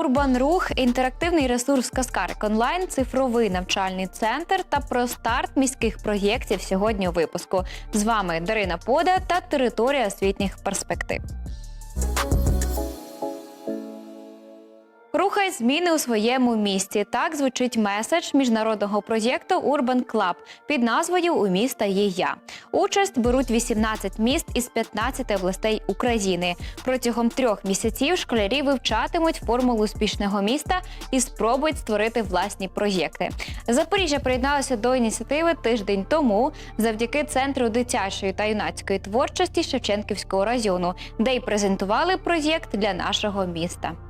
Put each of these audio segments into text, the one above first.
Урбан Рух, інтерактивний ресурс Каскарик онлайн, цифровий навчальний центр та про старт міських проєктів сьогодні у випуску. З вами Дарина Пода та територія освітніх перспектив. Рухай зміни у своєму місті. Так звучить меседж міжнародного проєкту Urban Club під назвою У міста є я. Участь беруть 18 міст із 15 областей України. Протягом трьох місяців школярі вивчатимуть формулу успішного міста і спробують створити власні проєкти. Запоріжжя приєдналося до ініціативи тиждень тому завдяки центру дитячої та юнацької творчості Шевченківського району, де й презентували проєкт для нашого міста.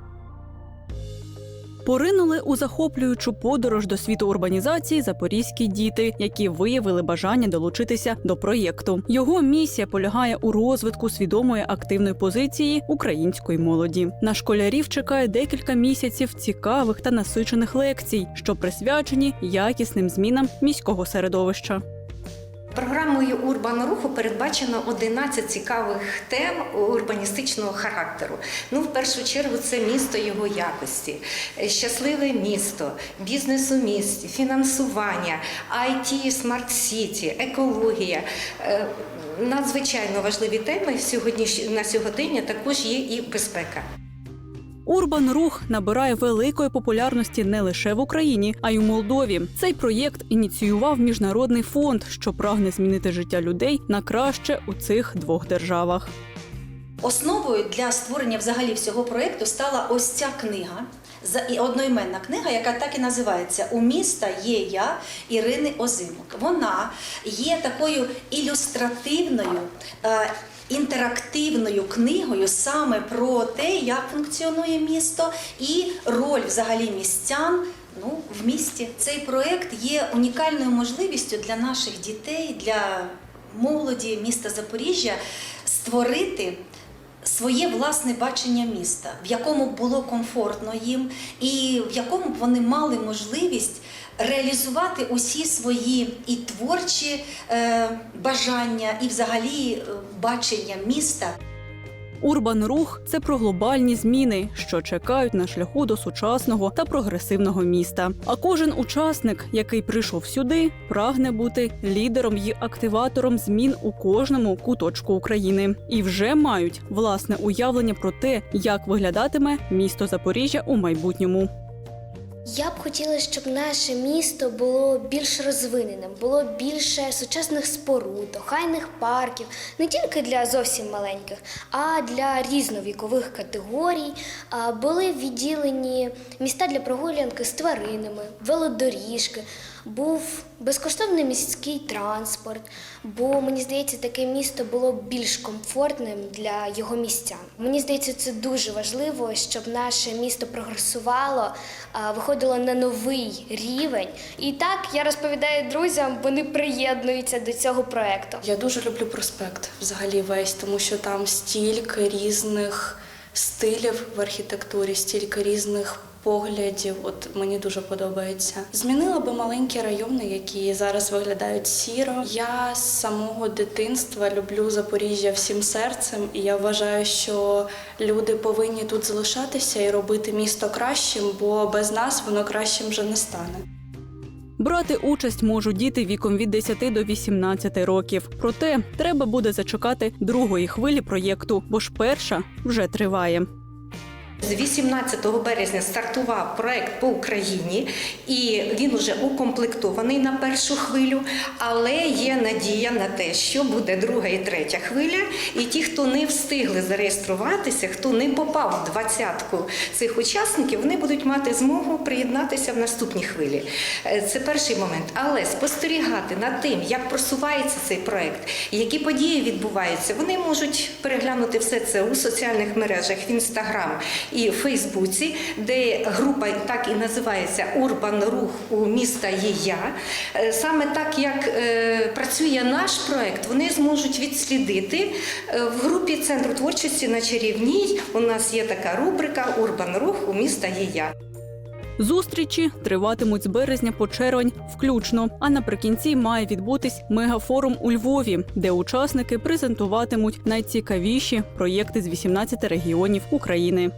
Поринули у захоплюючу подорож до світу урбанізації запорізькі діти, які виявили бажання долучитися до проєкту. Його місія полягає у розвитку свідомої активної позиції української молоді. На школярів чекає декілька місяців цікавих та насичених лекцій, що присвячені якісним змінам міського середовища. Програмою Урбан руху передбачено 11 цікавих тем урбаністичного характеру. Ну, в першу чергу, це місто його якості, щасливе місто, бізнес у місті, фінансування, IT, смарт-сіті, екологія. Е, Надзвичайно важливі теми сьогодні на сьогодення також є і безпека. Урбан рух набирає великої популярності не лише в Україні, а й у Молдові. Цей проєкт ініціював міжнародний фонд, що прагне змінити життя людей на краще у цих двох державах. Основою для створення взагалі всього проєкту стала ось ця книга. одноіменна книга, яка так і називається У міста є я Ірини Озимок. Вона є такою ілюстративною. Інтерактивною книгою саме про те, як функціонує місто, і роль взагалі містян ну, в місті. Цей проект є унікальною можливістю для наших дітей, для молоді міста Запоріжжя створити своє власне бачення міста, в якому було комфортно їм, і в якому б вони мали можливість реалізувати усі свої і творчі е, бажання, і взагалі е, бачення міста. Урбан рух це про глобальні зміни, що чекають на шляху до сучасного та прогресивного міста. А кожен учасник, який прийшов сюди, прагне бути лідером і активатором змін у кожному куточку України, і вже мають власне уявлення про те, як виглядатиме місто Запоріжжя у майбутньому. Я б хотіла, щоб наше місто було більш розвиненим, було більше сучасних споруд, охайних парків, не тільки для зовсім маленьких, а для різновікових категорій. Були відділені міста для прогулянки з тваринами, велодоріжки, був безкоштовний міський транспорт, бо мені здається, таке місто було більш комфортним для його містян. Мені здається, це дуже важливо, щоб наше місто прогресувало, виходило на новий рівень. І так я розповідаю друзям, вони приєднуються до цього проекту. Я дуже люблю проспект взагалі весь, тому що там стільки різних стилів в архітектурі, стільки різних поглядів. От мені дуже подобається. Змінила би маленькі райони, які зараз виглядають сіро. Я з самого дитинства люблю Запоріжжя всім серцем, і я вважаю, що люди повинні тут залишатися і робити місто кращим, бо без нас воно кращим вже не стане. Брати участь можуть діти віком від 10 до 18 років. Проте треба буде зачекати другої хвилі проєкту, бо ж перша вже триває. З 18 березня стартував проект по Україні, і він вже укомплектований на першу хвилю. Але є надія на те, що буде друга і третя хвиля. І ті, хто не встигли зареєструватися, хто не попав в двадцятку цих учасників, вони будуть мати змогу приєднатися в наступній хвилі. Е, Це перший момент. Але спостерігати над тим, як просувається цей проект, які події відбуваються, вони можуть переглянути все це у соціальних мережах в інстаграм і Фейсбуці, де група так і називається Урбан Рух у міста є я. Е, Саме так як е, працює наш проект, вони зможуть відслідити е, в групі Центру творчості на чарівній. У нас є така рубрика Урбан Рух у міста є я. Зустрічі триватимуть з березня по червень включно. А наприкінці має відбутись мегафорум у Львові, де учасники презентуватимуть найцікавіші проєкти з 18 регіонів України.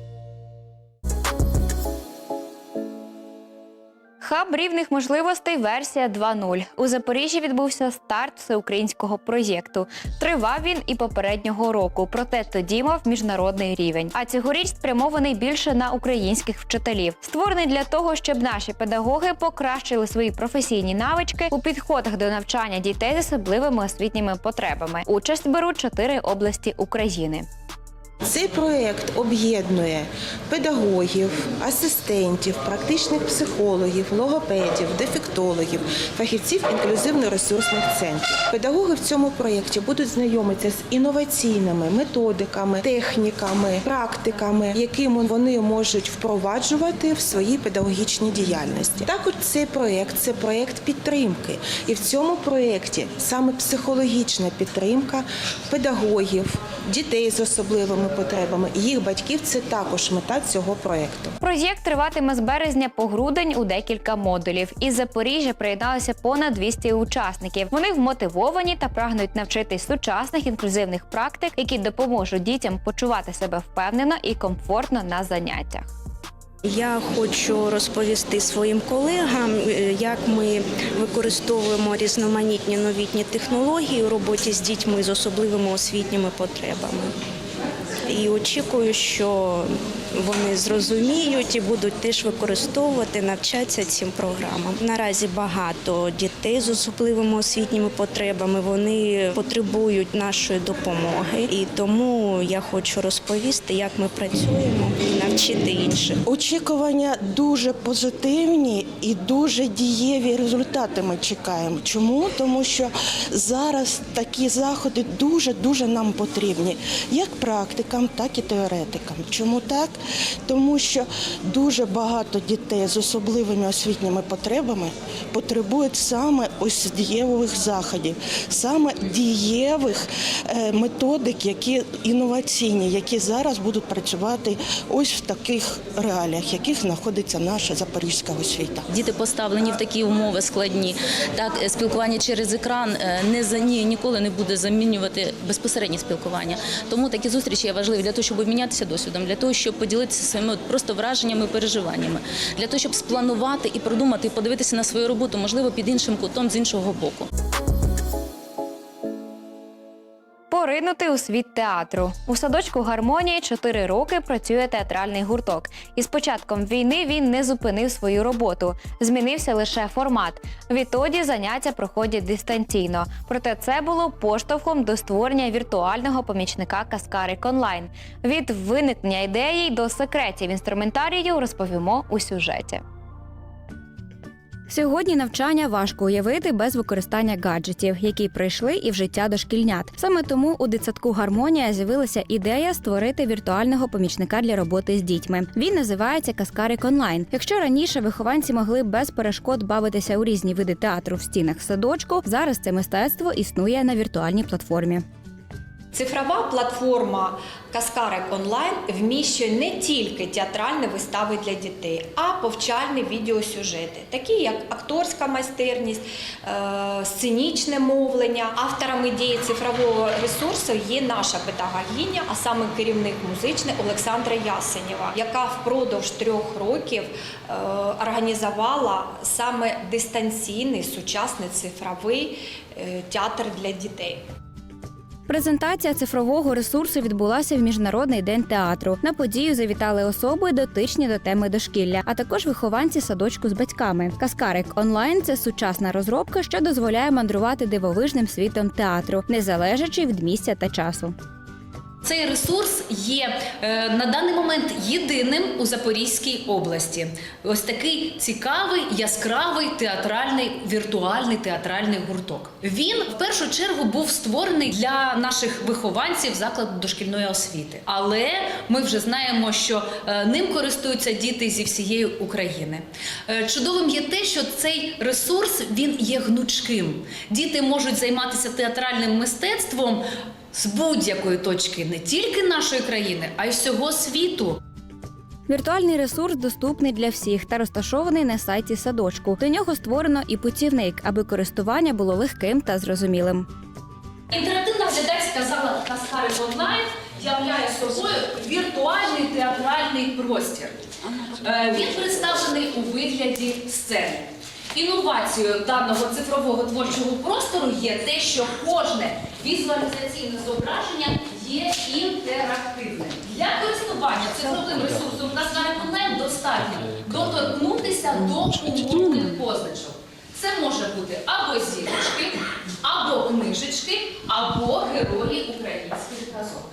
Хаб рівних можливостей версія 2.0. У Запоріжжі відбувся старт всеукраїнського проєкту. Тривав він і попереднього року, проте тоді мав міжнародний рівень. А цьогоріч спрямований більше на українських вчителів. Створений для того, щоб наші педагоги покращили свої професійні навички у підходах до навчання дітей з особливими освітніми потребами. Участь беруть чотири області України. Цей проект об'єднує педагогів, асистентів, практичних психологів, логопедів, дефектологів, фахівців інклюзивно-ресурсних центрів. Педагоги в цьому проєкті будуть знайомитися з інноваційними методиками, техніками, практиками, якими вони можуть впроваджувати в своїй педагогічній діяльності. Також цей проєкт це проєкт підтримки, і в цьому проєкті саме психологічна підтримка педагогів, дітей з особливими потребами і їх батьків це також мета цього проєкту. Проєкт триватиме з березня по грудень у декілька модулів. Із Запоріжжя приєдналося понад 200 учасників. Вони вмотивовані та прагнуть навчитись сучасних інклюзивних практик, які допоможуть дітям почувати себе впевнено і комфортно на заняттях. Я хочу розповісти своїм колегам, е, як ми використовуємо різноманітні новітні технології у роботі з дітьми з особливими освітніми потребами. І очікую, що вони зрозуміють і будуть теж використовувати, навчатися цим програмам. Наразі багато дітей з особливими освітніми потребами. Вони потребують нашої допомоги, і тому я хочу розповісти, як ми працюємо навчити інших. Очікування дуже позитивні і дуже дієві результати ми чекаємо. Чому? Тому що зараз такі заходи дуже дуже нам потрібні, як практикам, так і теоретикам. Чому так? Тому що дуже багато дітей з особливими освітніми потребами потребують саме ось дієвих заходів, саме дієвих е, методик, які інноваційні, які зараз будуть працювати ось в таких реаліях, в яких знаходиться наша запорізька освіта. Діти поставлені в такі умови складні. Так, е, спілкування через екран е, не за ні, ніколи не буде замінювати безпосереднє спілкування. Тому такі зустрічі є важливі для того, щоб обмінятися досвідом, для того, щоб поділитися своїми просто враженнями, переживаннями, для того, щоб спланувати і продумати, і подивитися на свою роботу, можливо, під іншим кутом з іншого боку. Поринути у світ театру у садочку гармонії 4 роки працює театральний гурток. І з початком війни він не зупинив свою роботу. Змінився лише формат. Відтоді заняття проходять дистанційно. Проте це було поштовхом до створення віртуального помічника Каскарик онлайн. Від виникнення ідеї до секретів інструментарію розповімо у сюжеті. Сьогодні навчання важко уявити без використання гаджетів, які прийшли і в життя дошкільнят. Саме тому у дитсадку гармонія з'явилася ідея створити віртуального помічника для роботи з дітьми. Він називається Каскарик онлайн. Якщо раніше вихованці могли без перешкод бавитися у різні види театру в стінах садочку, зараз це мистецтво існує на віртуальній платформі. Цифрова платформа Каскарик онлайн вміщує не тільки театральні вистави для дітей, а повчальні відеосюжети, такі як акторська майстерність, е, сценічне мовлення. Автором ідеї цифрового ресурсу є наша педагогіня, а саме керівник музичний Олександра Ясенєва, яка впродовж трьох років е, організувала саме дистанційний сучасний цифровий е, театр для дітей. Презентація цифрового ресурсу відбулася в міжнародний день театру. На подію завітали особи, дотичні до теми дошкілля, а також вихованці садочку з батьками. Каскарик онлайн це сучасна розробка, що дозволяє мандрувати дивовижним світом театру, не залежачи від місця та часу. Цей ресурс є е, на даний момент єдиним у Запорізькій області. Ось такий цікавий, яскравий театральний віртуальний театральний гурток. Він в першу чергу був створений для наших вихованців закладу дошкільної освіти. Але ми вже знаємо, що е, ним користуються діти зі всієї України. Е, Чудовим є те, що цей ресурс він є гнучким. Діти можуть займатися театральним мистецтвом з будь-якої точки не тільки нашої країни, а й всього світу. Віртуальний ресурс доступний для всіх та розташований на сайті садочку. До нього створено і путівник, аби користування було легким та зрозумілим. Інтерактивна оглядач сказала, Каскарик онлайн являє собою віртуальний театральний простір. Е, Він представлений у вигляді сцени. Інновацією даного цифрового творчого простору є те, що кожне візуалізаційне зображення є інтерактивним. Для користування цифровим ресурсом Каскарик онлайн достатньо доторкнутися до умовних позначок. Це може бути або зірочки, або книжечки, або герої українських казок.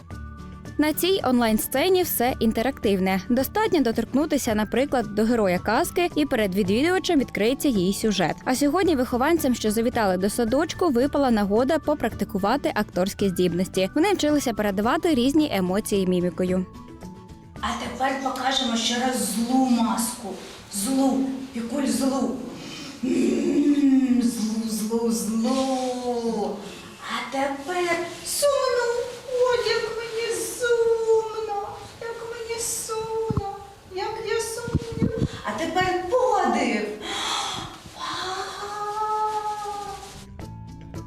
На цій онлайн-сцені все інтерактивне. Достатньо доторкнутися, наприклад, до героя казки, і перед відвідувачем відкриється її сюжет. А сьогодні вихованцям, що завітали до садочку, випала нагода попрактикувати акторські здібності. Вони вчилися передавати різні емоції мімікою. А тепер покажемо ще раз злу маску. Злу, пікуль злу. Злу, злу, злу. А тепер сумно. Ой, як мені сумно. Як мені сумно. Як я сумню. А тепер подив.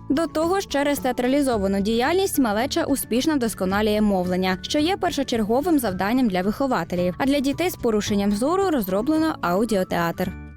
До того ж, через театралізовану діяльність малеча успішно вдосконалює мовлення, що є першочерговим завданням для вихователів. А для дітей з порушенням зору розроблено аудіотеатр.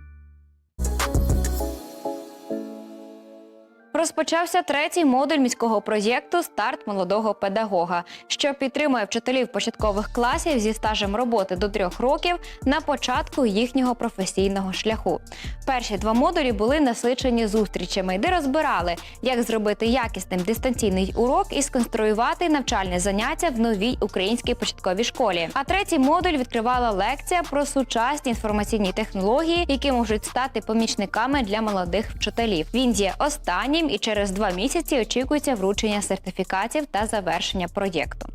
Розпочався третій модуль міського проєкту Старт молодого педагога, що підтримує вчителів початкових класів зі стажем роботи до трьох років на початку їхнього професійного шляху. Перші два модулі були насичені зустрічами, де розбирали, як зробити якісним дистанційний урок і сконструювати навчальне заняття в новій українській початковій школі. А третій модуль відкривала лекція про сучасні інформаційні технології, які можуть стати помічниками для молодих вчителів. Він є останнім і через два місяці очікується вручення сертифікатів та завершення проєкту.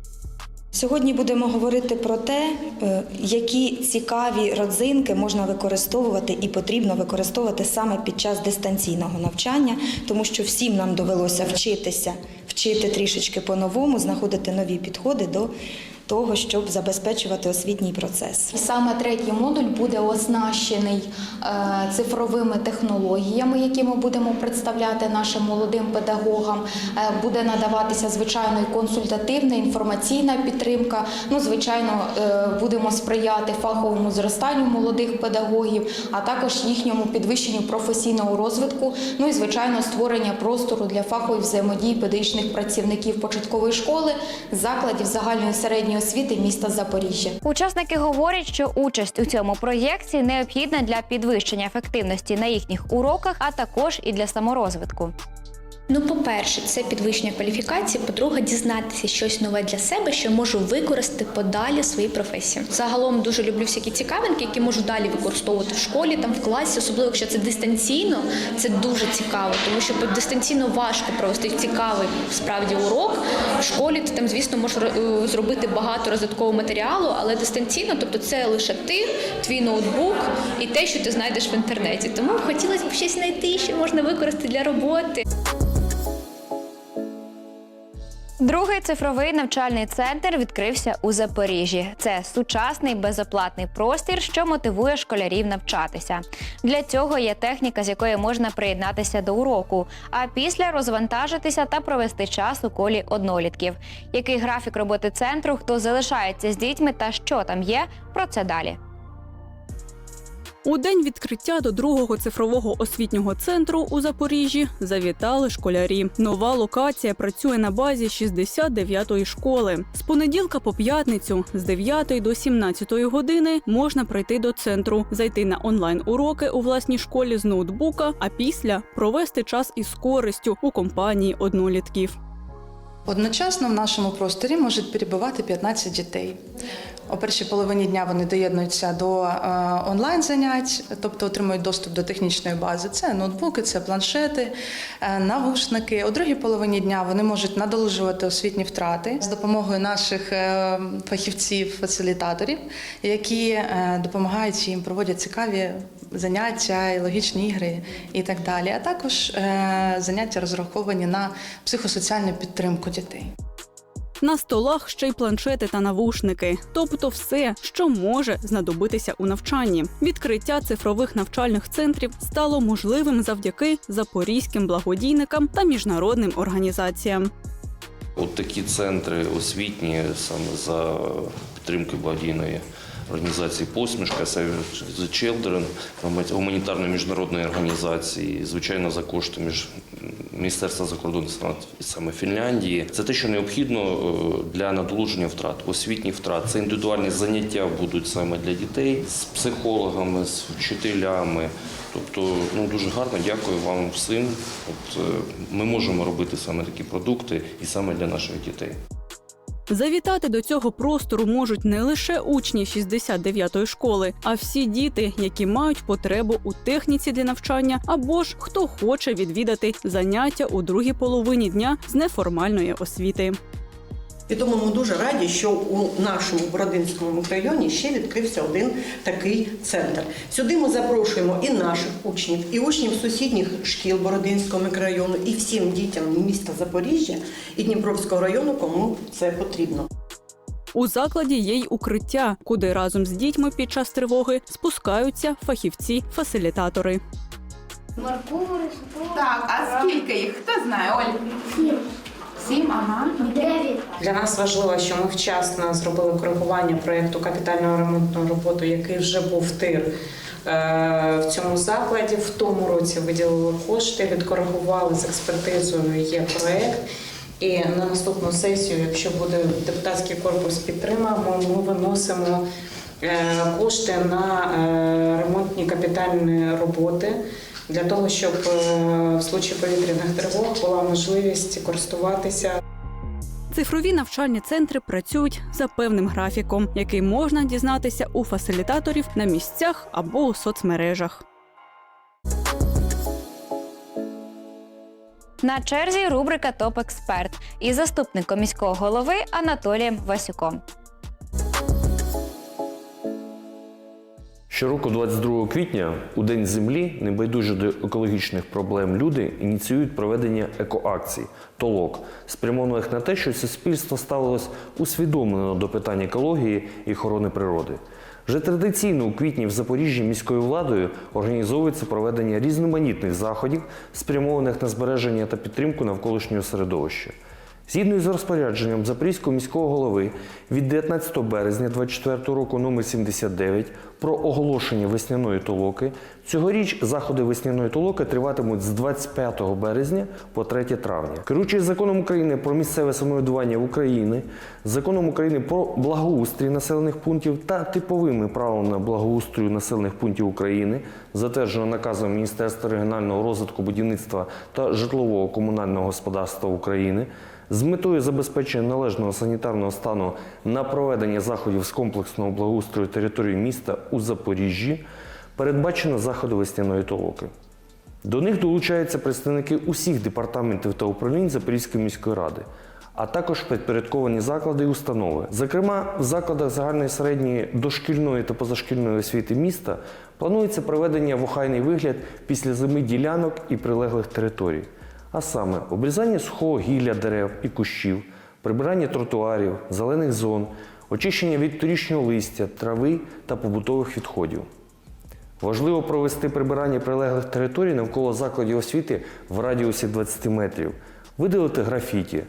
Сьогодні будемо говорити про те, е, які цікаві родзинки можна використовувати і потрібно використовувати саме під час дистанційного навчання, тому що всім нам довелося вчитися, вчити трішечки по-новому, знаходити нові підходи до того, щоб забезпечувати освітній процес. Саме третій модуль буде оснащений е, цифровими технологіями, які ми будемо представляти нашим молодим педагогам. Е, Буде надаватися звичайно і консультативна інформаційна підтримка. Ну, звичайно, е, будемо сприяти фаховому зростанню молодих педагогів, а також їхньому підвищенню професійного розвитку. Ну і звичайно, створення простору для фахової взаємодії педагогічних працівників початкової школи, закладів загальної середньої освіти міста Запоріжжя. Учасники говорять, що участь у цьому проєкті необхідна для підвищення ефективності на їхніх уроках, а також і для саморозвитку. Ну, по-перше, це підвищення кваліфікації. По-друге, дізнатися щось нове для себе, що можу використати подалі в своїй професії. Загалом дуже люблю всякі цікавинки, які можу далі використовувати в школі, там в класі, особливо якщо це дистанційно, це дуже цікаво, тому що дистанційно важко провести цікавий справді урок. В школі ти там, звісно, можеш е, зробити багато розвиткового матеріалу, але дистанційно, тобто це лише ти, твій ноутбук і те, що ти знайдеш в інтернеті. Тому хотілося б щось знайти, що можна використати для роботи. Другий цифровий навчальний центр відкрився у Запоріжжі. Це сучасний безоплатний простір, що мотивує школярів навчатися. Для цього є техніка, з якої можна приєднатися до уроку, а після розвантажитися та провести час у колі однолітків. Який графік роботи центру, хто залишається з дітьми та що там є, про це далі. У день відкриття до другого цифрового освітнього центру у Запоріжжі завітали школярі. Нова локація працює на базі 69-ї школи. З понеділка по п'ятницю з 9 до 17 години можна прийти до центру, зайти на онлайн уроки у власній школі з ноутбука, а після провести час із користю у компанії однолітків. Одночасно в нашому просторі можуть перебувати 15 дітей. О першій половині дня вони доєднуються до е, онлайн занять, тобто отримують доступ до технічної бази. Це ноутбуки, це планшети, е, навушники. О другій половині дня вони можуть надолужувати освітні втрати з допомогою наших е, фахівців-фасилітаторів, які допомагають їм проводять цікаві заняття, і логічні ігри і так далі. А також е, заняття розраховані на психосоціальну підтримку дітей. На столах ще й планшети та навушники, тобто все, що може знадобитися у навчанні. Відкриття цифрових навчальних центрів стало можливим завдяки запорізьким благодійникам та міжнародним організаціям. От такі центри освітні саме за підтримки благодійної організації Посмішка Save the Children, гуманітарної міжнародної організації, звичайно, за кошти між Міністерства закордонних справ саме Фінляндії. Це те, що необхідно е, для надолуження втрат, освітніх втрат. Це індивідуальні заняття будуть саме для дітей з психологами, з вчителями. Тобто, ну дуже гарно дякую вам всім. От е, ми можемо робити саме такі продукти і саме для наших дітей. Завітати до цього простору можуть не лише учні 69-ї школи, а всі діти, які мають потребу у техніці для навчання, або ж хто хоче відвідати заняття у другій половині дня з неформальної освіти. І тому ми дуже раді, що у нашому Бородинському мікрорайоні ще відкрився один такий центр. Сюди ми запрошуємо і наших учнів, і учнів сусідніх шкіл Бородинського мікрорайону, і всім дітям міста Запоріжжя і Дніпровського району, кому це потрібно. У закладі є й укриття, куди разом з дітьми під час тривоги спускаються фахівці-фасилітатори. Моркову Так, а скільки їх? Хто знає, Оль? Сім. Ага. Дев'ять. Для нас важливо, що ми вчасно зробили коригування проєкту капітального ремонтного роботу, який вже був тир. е, В цьому закладі в тому році виділили кошти, відкоригували з експертизою. Є проєкт. І на наступну сесію, якщо буде депутатський корпус підтримаємо, ми виносимо е, кошти на е, ремонтні капітальні роботи для того, щоб е, в случаї повітряних тривог була можливість користуватися Цифрові навчальні центри працюють за певним графіком, який можна дізнатися у фасилітаторів на місцях або у соцмережах. На черзі рубрика Топ Експерт із заступником міського голови Анатолієм Васюком. Щороку, 22 квітня, у День землі, небайдужі до екологічних проблем люди ініціюють проведення екоакцій толок, спрямованих на те, що суспільство ставилось усвідомлено до питань екології і охорони природи. Вже традиційно у квітні в Запоріжжі міською владою організовується проведення різноманітних заходів, спрямованих на збереження та підтримку навколишнього середовища. Згідно із розпорядженням Запорізького міського голови від 19 березня 2024 року номер 79 про оголошення весняної толоки, цьогоріч заходи весняної толоки триватимуть з 25 березня по 3 травня. Керуючись законом України про місцеве самоврядування в Україні, законом України про благоустрій населених пунктів та типовими правилами благоустрою населених пунктів України, затверджено наказом Міністерства регіонального розвитку будівництва та житлового комунального господарства України з метою забезпечення належного санітарного стану на проведення заходів з комплексного благоустрою території міста у Запоріжжі передбачено заходи весняної толоки. До них долучаються представники усіх департаментів та управлінь Запорізької міської ради, а також підпорядковані заклади і установи. Зокрема, в закладах загальної середньої дошкільної та позашкільної освіти міста планується проведення в охайний вигляд після зими ділянок і прилеглих територій а саме обрізання сухого гілля дерев і кущів, прибирання тротуарів, зелених зон, очищення від торічнього листя, трави та побутових відходів. Важливо провести прибирання прилеглих територій навколо закладів освіти в радіусі 20 метрів, видалити графіті.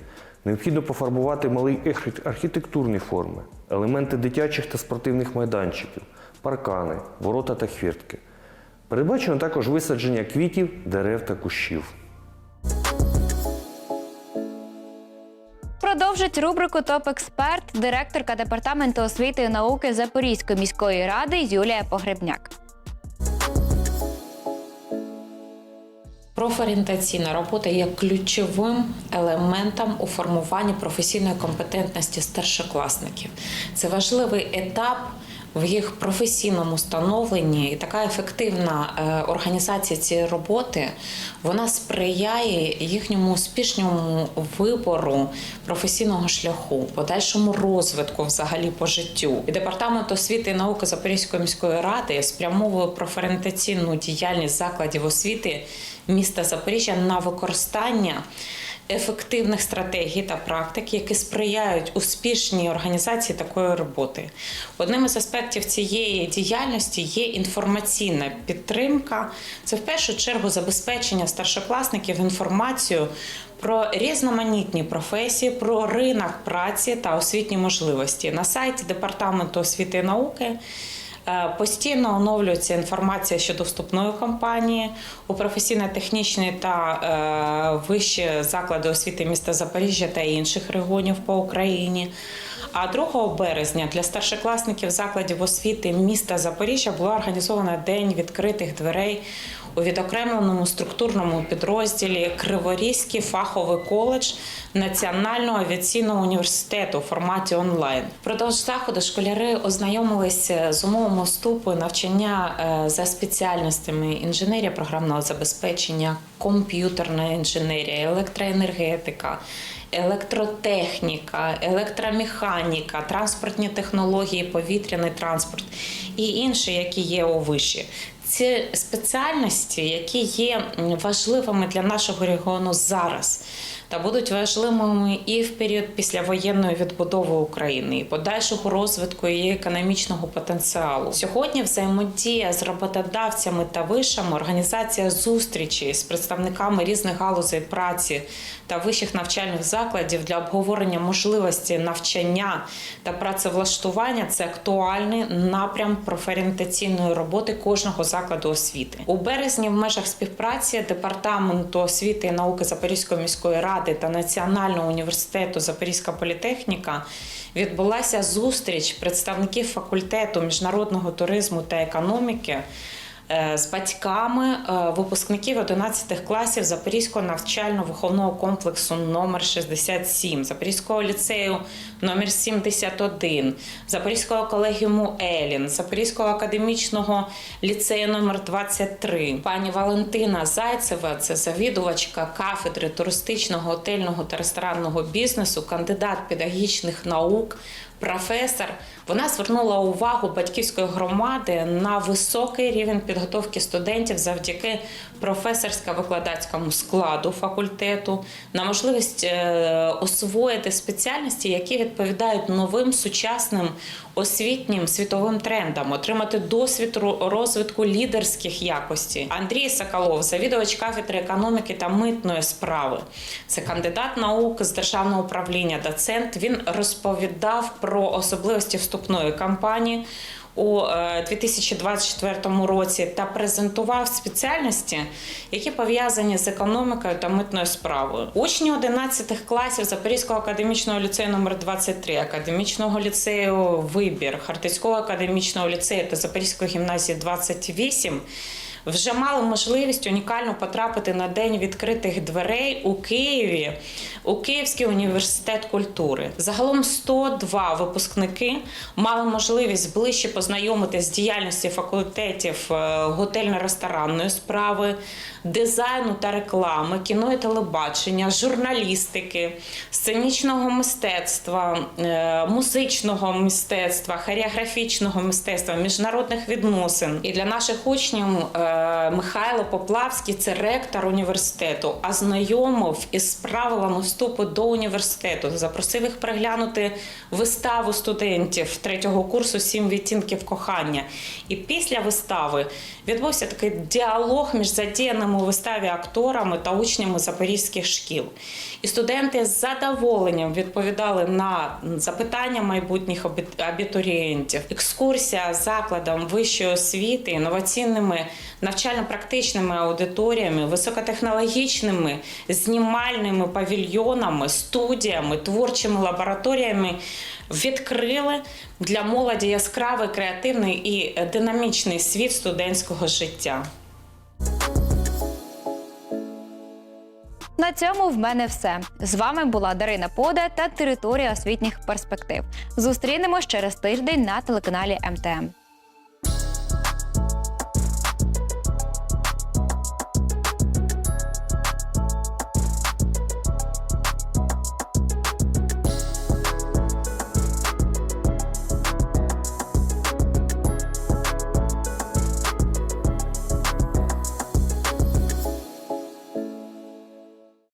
Необхідно пофарбувати малий архітектурні форми, елементи дитячих та спортивних майданчиків, паркани, ворота та хвіртки. Передбачено також висадження квітів, дерев та кущів. Продовжить рубрику Топ Експерт директорка департаменту освіти і науки Запорізької міської ради Юлія Погребняк. Профорієнтаційна робота є ключовим елементом у формуванні професійної компетентності старшокласників. Це важливий етап в їх професійному становленні і така ефективна е, організація цієї роботи вона сприяє їхньому успішному вибору професійного шляху, подальшому розвитку взагалі по життю. І департамент освіти і науки Запорізької міської ради спрямовує профорієнтаційну діяльність закладів освіти міста Запоріжжя на використання ефективних стратегій та практик, які сприяють успішній організації такої роботи. Одним із аспектів цієї діяльності є інформаційна підтримка. Це в першу чергу забезпечення старшокласників інформацією про різноманітні професії, про ринок праці та освітні можливості. На сайті Департаменту освіти і науки постійно оновлюється інформація щодо вступної кампанії у професійно-технічні та е, вищі заклади освіти міста Запоріжжя та інших регіонів по Україні. А 2 березня для старшокласників закладів освіти міста Запоріжжя було організовано День відкритих дверей у відокремленому структурному підрозділі Криворізький фаховий коледж Національного авіаційного університету у форматі онлайн. Впродовж заходу школяри ознайомилися з умовами вступу навчання е, за спеціальностями інженерія програмного забезпечення, комп'ютерна інженерія, електроенергетика. Електротехніка, електромеханіка, транспортні технології, повітряний транспорт і інші, які є у виші. Ці спеціальності, які є важливими для нашого регіону зараз, та будуть важливими і в період післявоєнної відбудови України, і подальшого розвитку її економічного потенціалу. Сьогодні взаємодія з роботодавцями та вишами, організація зустрічі з представниками різних галузей праці та вищих навчальних закладів для обговорення можливості навчання та працевлаштування це актуальний напрям профорієнтаційної роботи кожного закладу освіти. У березні в межах співпраці департаменту освіти і науки Запорізької міської ради та Національного університету Запорізька політехніка відбулася зустріч представників факультету міжнародного туризму та економіки з батьками е, випускників 11 класів Запорізького навчально-виховного комплексу номер 67, Запорізького ліцею номер 71, Запорізького колегіуму Елін, Запорізького академічного ліцею номер 23. Пані Валентина Зайцева, це завідувачка кафедри туристичного, готельного та ресторанного бізнесу, кандидат педагогічних наук. Професор вона звернула увагу батьківської громади на високий рівень підготовки студентів завдяки професорсько-викладацькому складу факультету, на можливість е, освоїти спеціальності, які відповідають новим сучасним освітнім світовим трендам, отримати досвід розвитку лідерських якостей. Андрій Соколов, завідувач кафедри економіки та митної справи. Це кандидат наук з державного управління, доцент. Він розповідав про особливості вступної кампанії. У е, 2024 році та презентував спеціальності, які пов'язані з економікою та митною справою. Учні 11 класів Запорізького академічного ліцею номер 23, академічного ліцею Вибір, Хартицького академічного ліцею та Запорізької гімназії 28 вже мали можливість унікально потрапити на день відкритих дверей у Києві у Київський університет культури. Загалом 102 випускники мали можливість ближче познайомитися з діяльністю факультетів е, готельно-ресторанної справи, дизайну та реклами, кіно і телебачення, журналістики, сценічного мистецтва, е, музичного мистецтва, хореографічного мистецтва, міжнародних відносин. І для наших учнів е, Михайло Поплавський, це ректор університету, ознайомив із правилами вступу до університету, запросив їх переглянути виставу студентів третього курсу Сім відтінків кохання. І після вистави відбувся такий діалог між задіяними у виставі акторами та учнями запорізьких шкіл. І студенти з задоволенням відповідали на запитання майбутніх абітурієнтів. Екскурсія закладом вищої освіти, інноваційними навчально-практичними аудиторіями, високотехнологічними знімальними павільйонами, студіями, творчими лабораторіями відкрили для молоді яскравий, креативний і динамічний світ студентського життя. На цьому в мене все. З вами була Дарина Пода та територія освітніх перспектив. Зустрінемось через тиждень на телеканалі МТМ.